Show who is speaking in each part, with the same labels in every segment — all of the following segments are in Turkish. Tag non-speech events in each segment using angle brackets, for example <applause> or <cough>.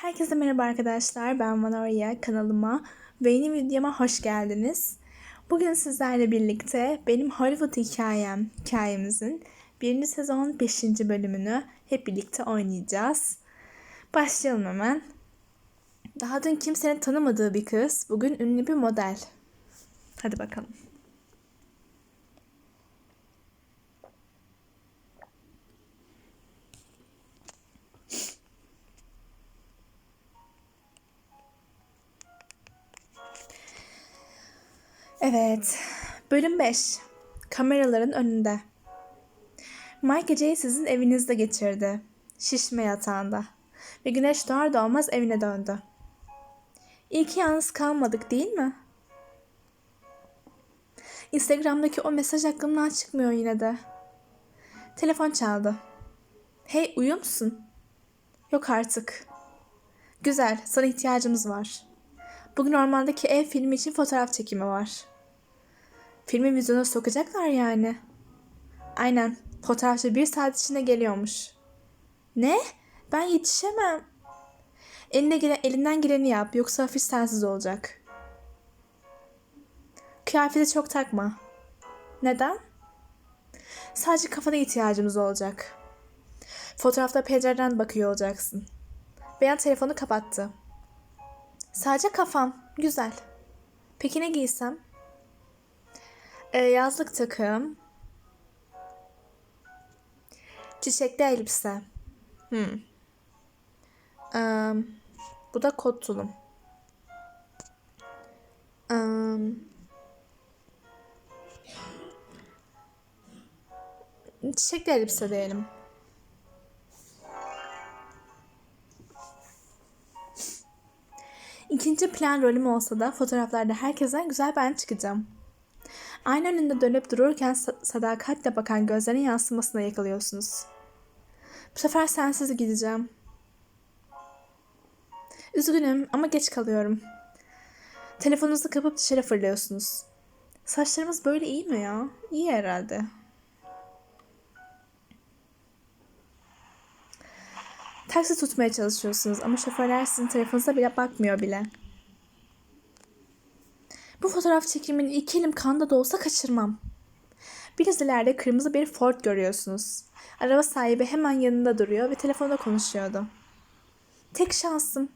Speaker 1: Herkese merhaba arkadaşlar. Ben Manoria kanalıma ve yeni videoma hoş geldiniz. Bugün sizlerle birlikte benim Hollywood hikayem hikayemizin birinci sezon 5. bölümünü hep birlikte oynayacağız. Başlayalım hemen. Daha dün kimsenin tanımadığı bir kız bugün ünlü bir model. Hadi bakalım. Evet. Bölüm 5. Kameraların önünde. Mike geceyi sizin evinizde geçirdi. Şişme yatağında. Ve güneş doğar doğmaz evine döndü. İyi ki yalnız kalmadık değil mi? Instagram'daki o mesaj aklımdan çıkmıyor yine de. Telefon çaldı. Hey uyuyor musun? Yok artık. Güzel, sana ihtiyacımız var. Bugün ormandaki ev filmi için fotoğraf çekimi var. Filmi vizyona sokacaklar yani. Aynen. Fotoğrafçı bir saat içinde geliyormuş. Ne? Ben yetişemem. Eline gelen, elinden geleni yap yoksa hafif sensiz olacak. Kıyafeti çok takma. Neden? Sadece kafana ihtiyacımız olacak. Fotoğrafta pencereden bakıyor olacaksın. Beyan telefonu kapattı. Sadece kafam. Güzel. Peki ne giysem? Ee, yazlık takım. Çiçekli elbise. Hmm. Ee, bu da kot tulum. Ee, çiçekli elbise diyelim. İkinci plan rolüm olsa da fotoğraflarda herkesten güzel ben çıkacağım. Aynı önünde dönüp dururken sadakatle bakan gözlerin yansımasına yakalıyorsunuz. Bu sefer sensiz gideceğim. Üzgünüm ama geç kalıyorum. Telefonunuzu kapıp dışarı fırlıyorsunuz. Saçlarımız böyle iyi mi ya? İyi herhalde. Taksi tutmaya çalışıyorsunuz ama şoförler sizin tarafınıza bile bakmıyor bile. Bu fotoğraf çekimini iki elim kanda da olsa kaçırmam. Biraz ileride kırmızı bir Ford görüyorsunuz. Araba sahibi hemen yanında duruyor ve telefonda konuşuyordu. Tek şansım.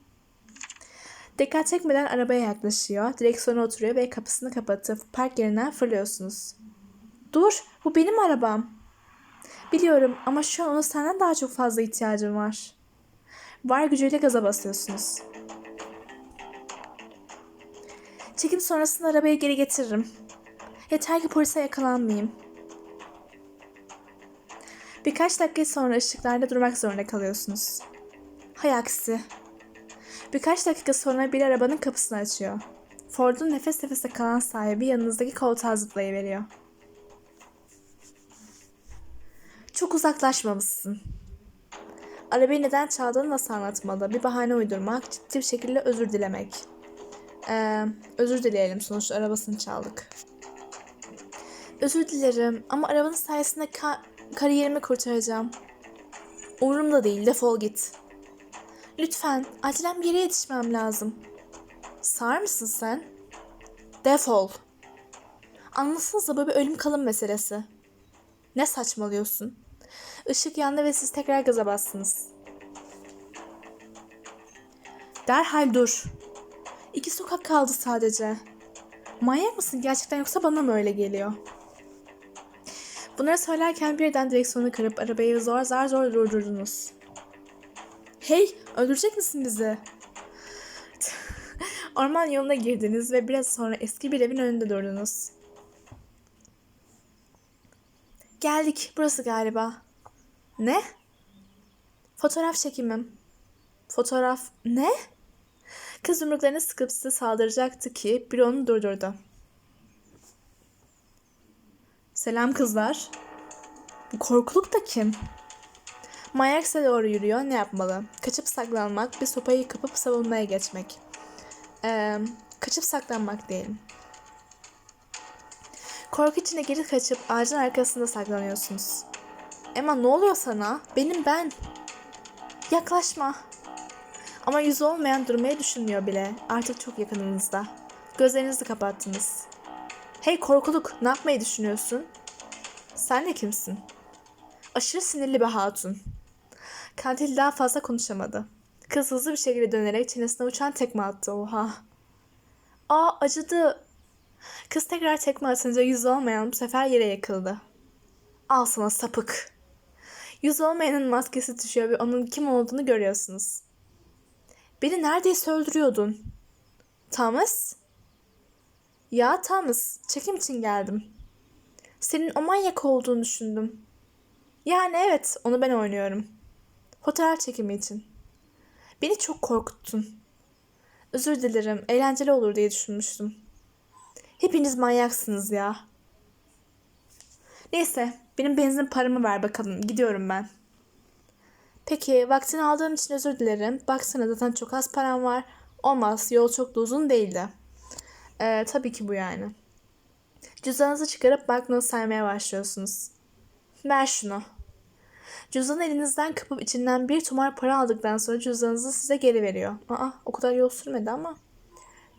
Speaker 1: Dikkat çekmeden arabaya yaklaşıyor, direksiyona oturuyor ve kapısını kapatıp park yerinden fırlıyorsunuz. Dur, bu benim arabam. Biliyorum ama şu an ona senden daha çok fazla ihtiyacım var. Var gücüyle gaza basıyorsunuz. Çekim sonrasında arabayı geri getiririm. Yeter ki polise yakalanmayayım. Birkaç dakika sonra ışıklarda durmak zorunda kalıyorsunuz. Hay aksi. Birkaç dakika sonra bir arabanın kapısını açıyor. Ford'un nefes nefese kalan sahibi yanınızdaki koltuğa zıplayıveriyor. Çok uzaklaşmamışsın. Arabayı neden çaldığını nasıl anlatmalı? Bir bahane uydurmak, ciddi bir şekilde özür dilemek. Ee, özür dileyelim sonuçta arabasını çaldık. Özür dilerim ama arabanın sayesinde ka- kariyerimi kurtaracağım. Umurumda değil defol git. Lütfen acilen bir yere yetişmem lazım. Sağır mısın sen? Defol. Anlasanıza bu bir ölüm kalım meselesi. Ne saçmalıyorsun? Işık yandı ve siz tekrar gaza bastınız. Derhal dur. İki sokak kaldı sadece. Manyak mısın gerçekten yoksa bana mı öyle geliyor? Bunları söylerken birden direksiyonu kırıp arabayı zor zar zor durdurdunuz. Hey, öldürecek misin bizi? <laughs> Orman yoluna girdiniz ve biraz sonra eski bir evin önünde durdunuz. Geldik, burası galiba. Ne? Fotoğraf çekimim. Fotoğraf ne? Kız yumruklarını sıkıp size saldıracaktı ki biri onu durdurdu. Selam kızlar. Bu korkuluk da kim? Manyak size doğru yürüyor. Ne yapmalı? Kaçıp saklanmak, bir sopayı kapıp savunmaya geçmek. Ee, kaçıp saklanmak diyelim. Korku içinde geri kaçıp ağacın arkasında saklanıyorsunuz. Emma ne oluyor sana? Benim ben. Yaklaşma. Ama yüzü olmayan durmayı düşünmüyor bile. Artık çok yakınınızda. Gözlerinizi kapattınız. Hey korkuluk, ne yapmayı düşünüyorsun? Sen de kimsin? Aşırı sinirli bir hatun. Katil daha fazla konuşamadı. Kız hızlı bir şekilde dönerek çenesine uçan tekme attı. Oha. Aa acıdı. Kız tekrar tekme atınca yüzü olmayan bu sefer yere yakıldı. Al sana sapık. Yüz olmayanın maskesi düşüyor ve onun kim olduğunu görüyorsunuz. Beni neredeyse öldürüyordun. Thomas? Ya Thomas, çekim için geldim. Senin o manyak olduğunu düşündüm. Yani evet, onu ben oynuyorum. Fotoğraf çekimi için. Beni çok korkuttun. Özür dilerim, eğlenceli olur diye düşünmüştüm. Hepiniz manyaksınız ya. Neyse, benim benzin paramı ver bakalım. Gidiyorum ben. Peki, vaktini aldığım için özür dilerim. Baksana zaten çok az param var. Olmaz, yol çok da uzun değildi. Ee, tabii ki bu yani. Cüzdanınızı çıkarıp banknotu saymaya başlıyorsunuz. Ver şunu. Cüzdanı elinizden kapıp içinden bir tomar para aldıktan sonra cüzdanınızı size geri veriyor. Aa, o kadar yol sürmedi ama.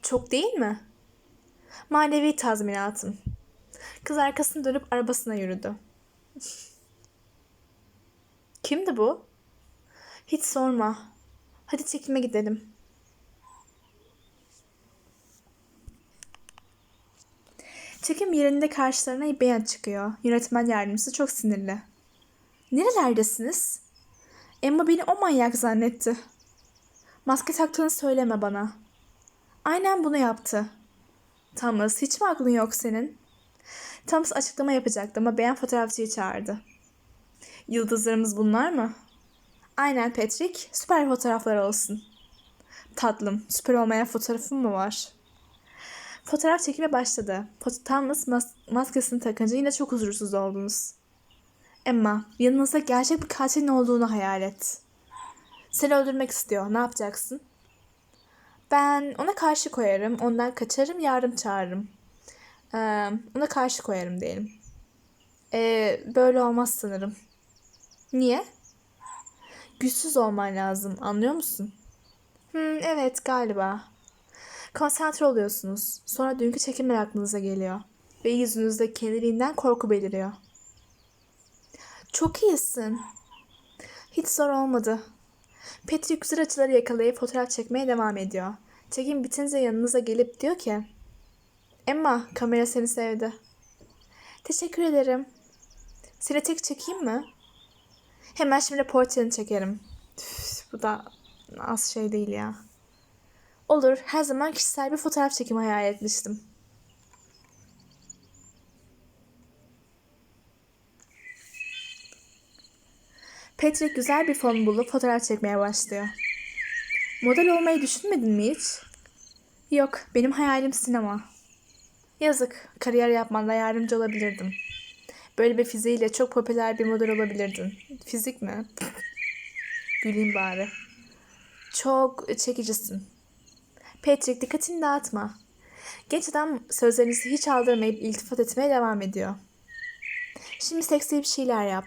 Speaker 1: Çok değil mi? Manevi tazminatım. Kız arkasını dönüp arabasına yürüdü. <laughs> Kimdi bu? Hiç sorma. Hadi çekime gidelim. Çekim yerinde karşılarına beyan çıkıyor. Yönetmen yardımcısı çok sinirli. Nerelerdesiniz? Emma beni o manyak zannetti. Maske taktığını söyleme bana. Aynen bunu yaptı. Thomas hiç mi aklın yok senin? Thomas açıklama yapacaktı ama beğen fotoğrafçıyı çağırdı. Yıldızlarımız bunlar mı? Aynen Patrick. Süper fotoğraflar olsun. Tatlım, süper olmayan fotoğrafım mı var? Fotoğraf çekime başladı. Thomas mas- maskesini takınca yine çok huzursuz oldunuz. Emma, yanınızda gerçek bir katilin olduğunu hayal et. Seni öldürmek istiyor. Ne yapacaksın? Ben ona karşı koyarım. Ondan kaçarım, yardım çağırırım. Ee, ona karşı koyarım diyelim. Ee, böyle olmaz sanırım. Niye? Güçsüz olman lazım. Anlıyor musun? Hmm, evet galiba. Konsantre oluyorsunuz. Sonra dünkü çekimler aklınıza geliyor. Ve yüzünüzde kendiliğinden korku beliriyor. Çok iyisin. Hiç zor olmadı. Patrick güzel açıları yakalayıp fotoğraf çekmeye devam ediyor. Çekim bitince yanınıza gelip diyor ki Emma kamera seni sevdi. Teşekkür ederim. Seni tek çekeyim mi? Hemen şimdi portreni çekerim. Üf, bu da az şey değil ya. Olur, her zaman kişisel bir fotoğraf çekimi hayal etmiştim. Patrick güzel bir fon bulup fotoğraf çekmeye başlıyor. Model olmayı düşünmedin mi hiç? Yok, benim hayalim sinema. Yazık, kariyer yapmanda yardımcı olabilirdim. Böyle bir fiziğiyle çok popüler bir model olabilirdin. Fizik mi? Güleyim bari. Çok çekicisin. Patrick dikkatini dağıtma. Genç adam sözlerinizi hiç aldırmayıp iltifat etmeye devam ediyor. Şimdi seksi bir şeyler yap.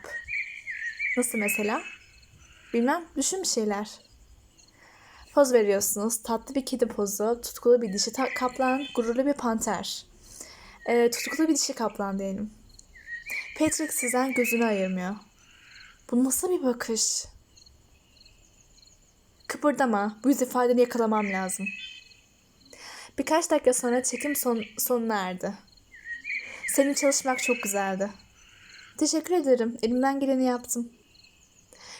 Speaker 1: Nasıl mesela? Bilmem, düşün bir şeyler. Poz veriyorsunuz. Tatlı bir kedi pozu, tutkulu bir dişi kaplan, gururlu bir panter. Ee, tutkulu bir dişi kaplan diyelim. Patrick sizden gözünü ayırmıyor. Bu nasıl bir bakış? Kıpırdama. Bu yüz ifadeni yakalamam lazım. Birkaç dakika sonra çekim son, sonuna erdi. Senin çalışmak çok güzeldi. Teşekkür ederim. Elimden geleni yaptım.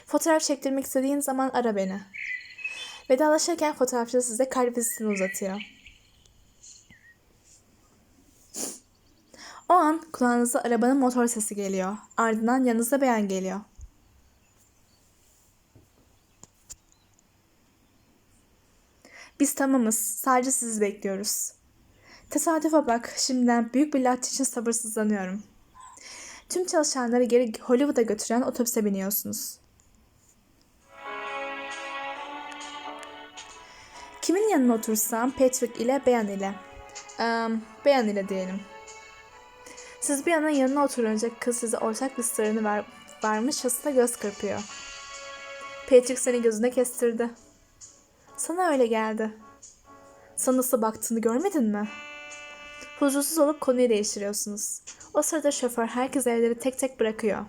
Speaker 1: Fotoğraf çektirmek istediğin zaman ara beni. Vedalaşırken fotoğrafçı size kalp uzatıyor. O an kulağınıza arabanın motor sesi geliyor. Ardından yanınıza beyan geliyor. Biz tamamız. Sadece sizi bekliyoruz. Tesadüfe bak. Şimdiden büyük bir latte için sabırsızlanıyorum. Tüm çalışanları geri Hollywood'a götüren otobüse biniyorsunuz. Kimin yanına otursam Patrick ile Beyan ile. Eee, Beyan ile diyelim. Siz bir yanın yanına oturunca kız size ortak sırrını ver, varmışçasına göz kırpıyor. Patrick seni gözüne kestirdi. Sana öyle geldi. Sana nasıl baktığını görmedin mi? Huzursuz olup konuyu değiştiriyorsunuz. O sırada şoför herkes evleri tek tek bırakıyor.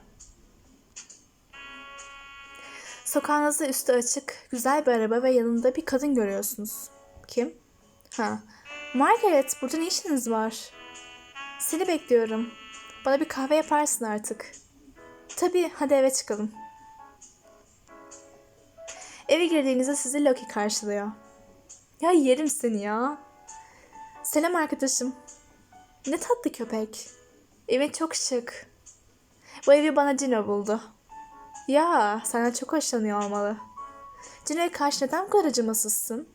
Speaker 1: Sokağınızda üstü açık, güzel bir araba ve yanında bir kadın görüyorsunuz. Kim? Ha. Margaret, burada ne işiniz var? Seni bekliyorum. Bana bir kahve yaparsın artık. Tabii, hadi eve çıkalım. Eve girdiğinizde sizi Loki karşılıyor. Ya yerim seni ya. Selam arkadaşım. Ne tatlı köpek. Evin çok şık. Bu evi bana Cino buldu. Ya senden çok hoşlanıyor olmalı. Cino'ya karşı neden bu kadar acımasızsın?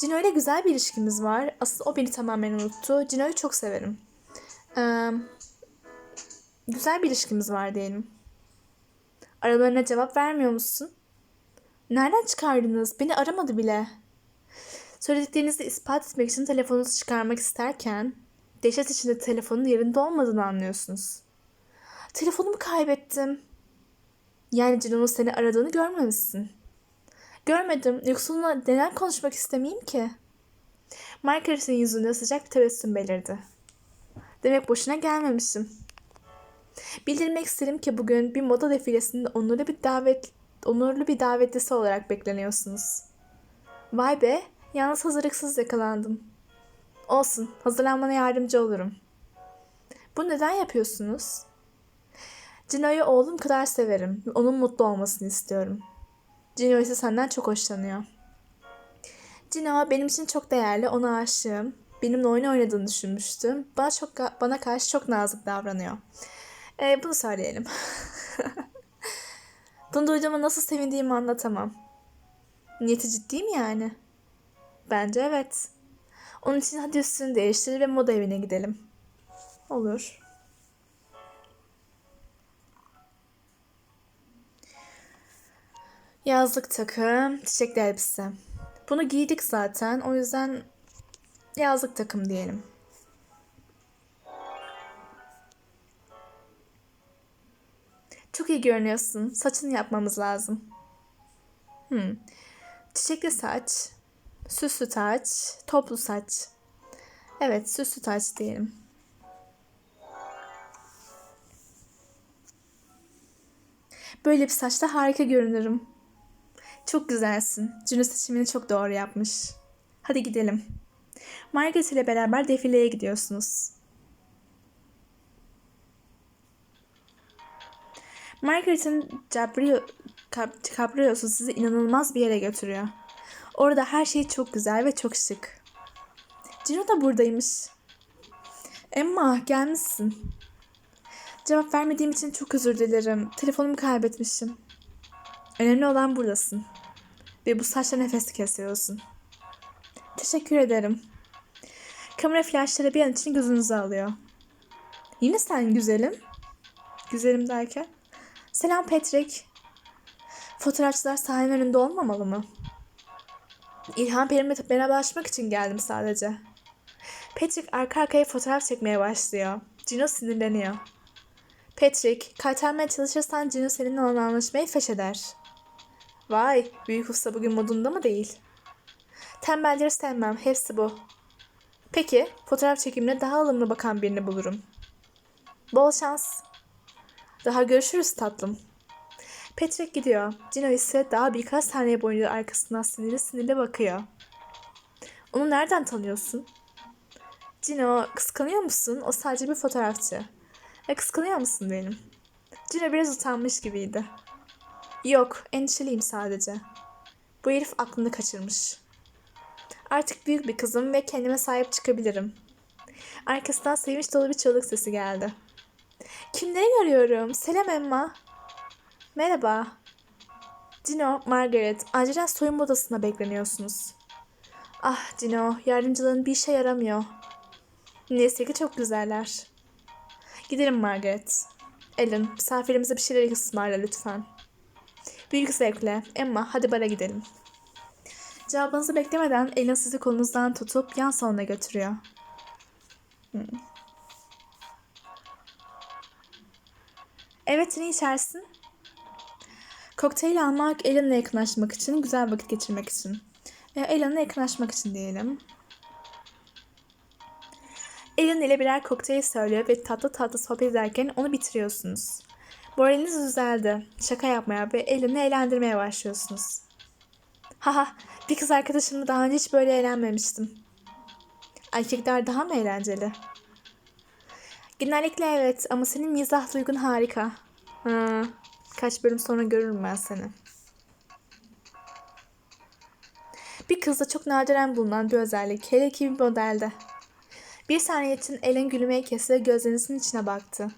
Speaker 1: Cino ile güzel bir ilişkimiz var. Aslında o beni tamamen unuttu. Cino'yu çok severim. Ee, güzel bir ilişkimiz var diyelim. Aralarına cevap vermiyor musun? Nereden çıkardınız? Beni aramadı bile. Söylediklerinizi ispat etmek için telefonunuzu çıkarmak isterken dehşet içinde telefonun yerinde olmadığını anlıyorsunuz. Telefonumu kaybettim. Yani Cino'nun seni aradığını görmemişsin. Görmedim. Yoksa onunla neden konuşmak istemeyeyim ki? Margaret'in yüzünde sıcak bir tebessüm belirdi. Demek boşuna gelmemişim. Bildirmek isterim ki bugün bir moda defilesinde onurlu bir davet onurlu bir davetlisi olarak bekleniyorsunuz. Vay be, yalnız hazırlıksız yakalandım. Olsun, hazırlanmana yardımcı olurum. Bu neden yapıyorsunuz? Cino'yu oğlum kadar severim. Onun mutlu olmasını istiyorum. Cino ise senden çok hoşlanıyor. Cino benim için çok değerli, ona aşığım. Benimle oyun oynadığını düşünmüştüm. Bana çok bana karşı çok nazik davranıyor. Ee, bunu söyleyelim. <laughs> Bunu duyduğuma nasıl sevindiğimi anlatamam. Niyeti ciddi mi yani? Bence evet. Onun için hadi üstünü değiştir ve moda evine gidelim. Olur. Yazlık takım, çiçekli elbise. Bunu giydik zaten. O yüzden yazlık takım diyelim. Çok iyi görünüyorsun. Saçını yapmamız lazım. Hmm. Çiçekli saç, süslü taç, toplu saç. Evet, süslü taç diyelim. Böyle bir saçta harika görünürüm. Çok güzelsin. Cino seçimini çok doğru yapmış. Hadi gidelim. Margaret ile beraber defileye gidiyorsunuz. Margaret'in Cabrio, Cabrio'su sizi inanılmaz bir yere götürüyor. Orada her şey çok güzel ve çok şık. Cino da buradaymış. Emma gelmişsin. Cevap vermediğim için çok özür dilerim. Telefonumu kaybetmişim. Önemli olan buradasın. Ve bu saçla nefes kesiyorsun. Teşekkür ederim. Kamera flaşları bir an için gözünüzü alıyor. Yine sen güzelim. Güzelim derken? Selam Patrick. Fotoğrafçılar sahnenin önünde olmamalı mı? İlhan Perim'le merhabalaşmak için geldim sadece. Patrick arka arkaya fotoğraf çekmeye başlıyor. Cino sinirleniyor. Patrick, kaytarmaya çalışırsan Cino seninle olan anlaşmayı feşeder. Vay, büyük usta bugün modunda mı değil? Tembelleri sevmem, hepsi bu. Peki, fotoğraf çekimine daha alımlı bakan birini bulurum. Bol şans. Daha görüşürüz tatlım. Patrick gidiyor. Cino ise daha birkaç saniye boyunca arkasından sinirli sinirli bakıyor. Onu nereden tanıyorsun? Cino, kıskanıyor musun? O sadece bir fotoğrafçı. E kıskanıyor musun benim? Cino biraz utanmış gibiydi. Yok, endişeliyim sadece. Bu herif aklını kaçırmış. Artık büyük bir kızım ve kendime sahip çıkabilirim. Arkasından sevinç dolu bir çığlık sesi geldi. Kimleri görüyorum? Selam Emma. Merhaba. Cino, Margaret, acilen soyunma odasına bekleniyorsunuz. Ah Cino, yardımcılığın bir işe yaramıyor. Neyse ki çok güzeller. Gidelim Margaret. Ellen, misafirimize bir şeyler ısmarla lütfen. Büyük zevkle. Emma, hadi bara gidelim. Cevabınızı beklemeden Ellen sizi kolunuzdan tutup yan salona götürüyor. Hmm. Evet, ne içersin? Kokteyl almak, Ellen'le yakınlaşmak için, güzel vakit geçirmek için. E, Ellen'le yakınlaşmak için diyelim. Ellen ile birer kokteyl söylüyor ve tatlı tatlı sohbet ederken onu bitiriyorsunuz. Moraliniz düzeldi. Şaka yapmaya ve Ellen'i eğlendirmeye başlıyorsunuz. Haha, bir kız arkadaşımla daha önce hiç böyle eğlenmemiştim. Erkekler daha mı eğlenceli? Genellikle evet ama senin mizah duygun harika. Ha, kaç bölüm sonra görürüm ben seni. Bir kızda çok nadiren bulunan bir özellik. Hele ki bir modelde. Bir saniye için Ellen gülmeyi kesti ve gözlerinizin içine baktı.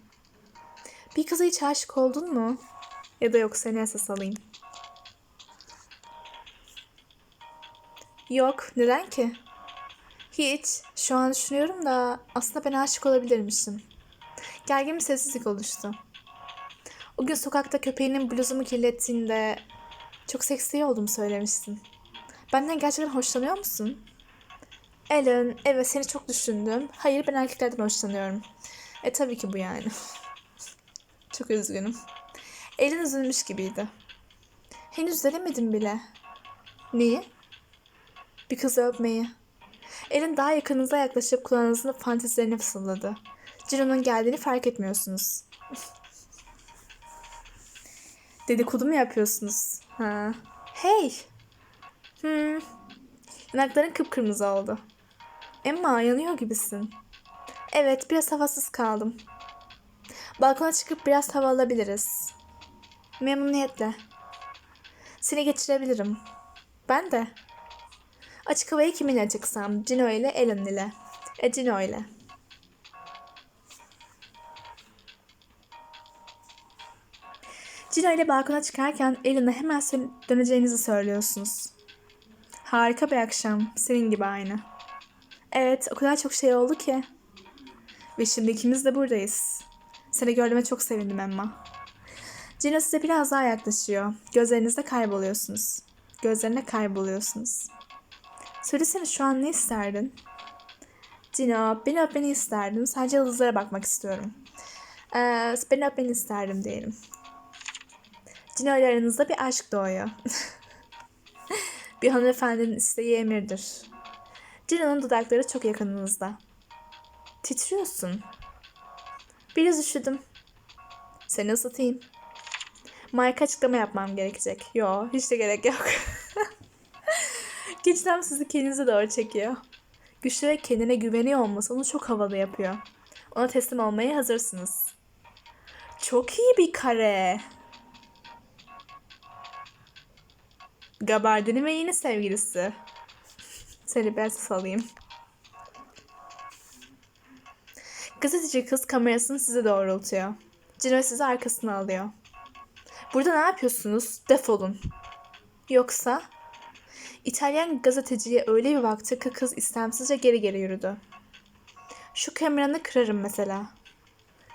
Speaker 1: Bir kıza hiç aşık oldun mu? Ya da yok seni esas alayım. Yok. Neden ki? Hiç. Şu an düşünüyorum da aslında ben aşık olabilirmişim. Gergin bir sessizlik oluştu. O gün sokakta köpeğinin bluzumu kirlettiğinde çok seksi olduğumu söylemiştin. Benden gerçekten hoşlanıyor musun? Ellen, evet seni çok düşündüm. Hayır ben erkeklerden hoşlanıyorum. E tabii ki bu yani. <laughs> çok üzgünüm. Ellen üzülmüş gibiydi. Henüz denemedim bile. Neyi? Bir kızı öpmeyi. Elin daha yakınınıza yaklaşıp kulağınızın fantezilerini fısıldadı. Ciro'nun geldiğini fark etmiyorsunuz. <laughs> Dedikodu mu yapıyorsunuz? Ha. Hey! Hmm. Yanakların kıpkırmızı oldu. Emma yanıyor gibisin. Evet biraz havasız kaldım. Balkona çıkıp biraz hava alabiliriz. Memnuniyetle. Seni geçirebilirim. Ben de. Açık havayı kiminle çıksam? Cino ile Ellen ile. E Cino ile. Cino ile balkona çıkarken Ellen'a hemen döneceğinizi söylüyorsunuz. Harika bir akşam. Senin gibi aynı. Evet, o kadar çok şey oldu ki. Ve şimdi ikimiz de buradayız. Seni gördüğüme çok sevindim Emma. Cino size biraz daha yaklaşıyor. Gözlerinizde kayboluyorsunuz. Gözlerine kayboluyorsunuz. Söylesene şu an ne isterdin? Cino, beni öpmeni isterdim. Sadece yıldızlara bakmak istiyorum. Ee, beni öpmeni isterdim diyelim. Cino ile aranızda bir aşk doğuyor. <laughs> bir hanımefendinin isteği emirdir. Cino'nun dudakları çok yakınınızda. Titriyorsun. Biraz üşüdüm. Seni ısıtayım. Mike açıklama yapmam gerekecek. Yo, hiç de gerek yok. <laughs> Geçtem sizi kendinize doğru çekiyor. Güçlü ve kendine güveniyor olması onu çok havalı yapıyor. Ona teslim olmaya hazırsınız. Çok iyi bir kare. Gabardini ve yeni sevgilisi. Seni ben salayım. Gazeteci kız kamerasını size doğrultuyor. Cino sizi arkasına alıyor. Burada ne yapıyorsunuz? Defolun. Yoksa İtalyan gazeteciye öyle bir baktı ki kız istemsizce geri geri yürüdü. Şu kameranı kırarım mesela.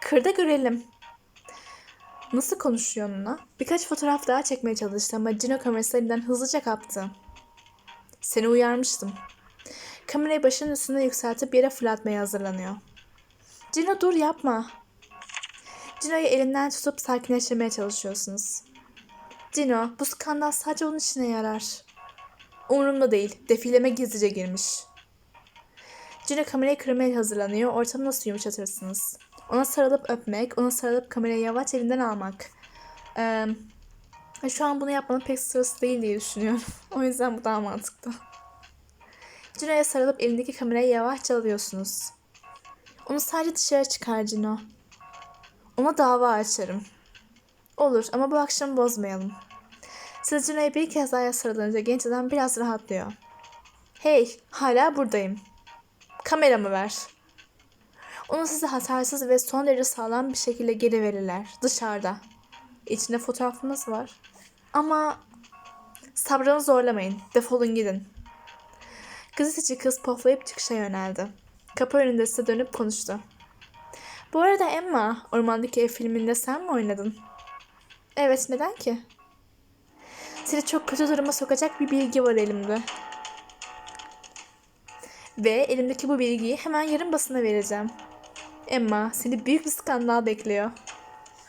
Speaker 1: Kır da görelim. Nasıl konuşuyor onunla? Birkaç fotoğraf daha çekmeye çalıştı ama Cino kamerası elinden hızlıca kaptı. Seni uyarmıştım. Kamerayı başının üstünde yükseltip yere fırlatmaya hazırlanıyor. Cino dur yapma. Cino'yu elinden tutup sakinleştirmeye çalışıyorsunuz. Cino bu skandal sadece onun işine yarar. Umurumda değil. Defileme gizlice girmiş. Cino kamerayı kırmaya hazırlanıyor. Ortamı nasıl yumuşatırsınız? Ona sarılıp öpmek, ona sarılıp kamerayı yavaş elinden almak. Ee, şu an bunu yapmanın pek sırası değil diye düşünüyorum. <laughs> o yüzden bu daha mantıklı. Cino'ya sarılıp elindeki kamerayı yavaşça alıyorsunuz. Onu sadece dışarı çıkar Cino. Ona dava açarım. Olur ama bu akşam bozmayalım. Siz Cino'ya bir kez daha sarılınca genç adam biraz rahatlıyor. Hey, hala buradayım. Kameramı ver. Onu size hatarsız ve son derece sağlam bir şekilde geri verirler. Dışarıda. İçinde fotoğrafımız var. Ama sabrını zorlamayın. Defolun gidin. Gazeteci kız poflayıp çıkışa yöneldi. Kapı önünde size dönüp konuştu. Bu arada Emma, Ormandaki Ev filminde sen mi oynadın? Evet, neden ki? Seni çok kötü duruma sokacak bir bilgi var elimde. Ve elimdeki bu bilgiyi hemen yarın basına vereceğim. Emma, seni büyük bir skandal bekliyor.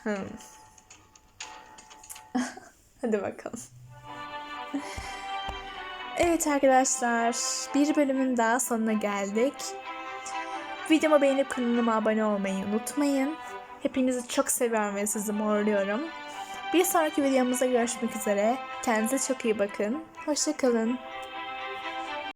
Speaker 1: Hmm. <laughs> Hadi bakalım. Evet arkadaşlar, bir bölümün daha sonuna geldik. Videomu beğenip kanalıma abone olmayı unutmayın. Hepinizi çok seviyorum ve sizi morluyorum. Bir sonraki videomuzda görüşmek üzere. Kendinize çok iyi bakın. Hoşçakalın.